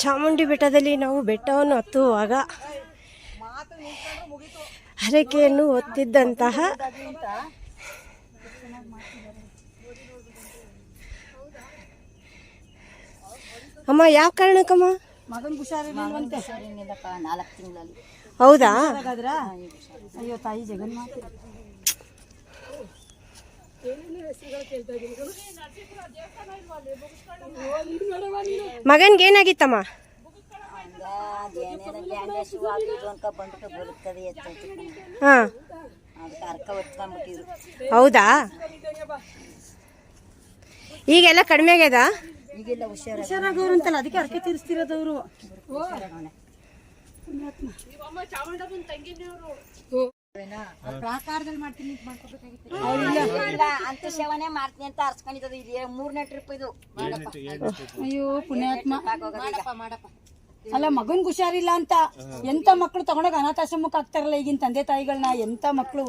ಚಾಮುಂಡಿ ಬೆಟ್ಟದಲ್ಲಿ ನಾವು ಬೆಟ್ಟವನ್ನು ಹತ್ತುವಾಗ ಹರಕೆಯನ್ನು ಹೊತ್ತಿದ್ದಂತಹ ಅಮ್ಮ ಯಾವ ಕಾರಣಕ್ಕಮ್ಮ? ಹೌದಾ? ಅಯ್ಯೋ ತಾಯಿ ಜಗನ್ಮಾತೆ ಮಗನ್ಗೆ ಏನಾಗಿತ್ತಮ್ಮ? ಹಾ. ಹೌದಾ? ಈಗೆಲ್ಲ ಕಡಿಮೆ ಆಗ್ಯದ? ಈಗೆಲ್ಲ ಅಂತಲ್ಲ ಅದಕ್ಕೆ ಅರ್ಕೆ ತೀರಿಸ್ತಿರೋದವ್ರು ಇಲ್ಲ. ಅಂತ ಸೇವನೆ ಮಾಡ್ತೀನಿ ಅಂತ ಇಲ್ಲಿ ಮೂರನೇ ಟ್ರಿಪ್ ಇದು. ಮಾಡಪ್ಪ ಅಯ್ಯೋ ಪುಣ್ಯಾತ್ಮ. ಅಲ್ಲ ಮಗನ್ ಹುಷಾರಿಲ್ಲ ಅಂತ ಎಂತ ಮಕ್ಳು ತಗೊಂಡೋಗ ಅನಾಥಾಶ್ರಮಕ್ಕೆ ಹಾಕ್ತಾರಲ್ಲ ಈಗಿನ ತಂದೆ ತಾಯಿಗಳನ್ನ ಎಂತ ಮಕ್ಳು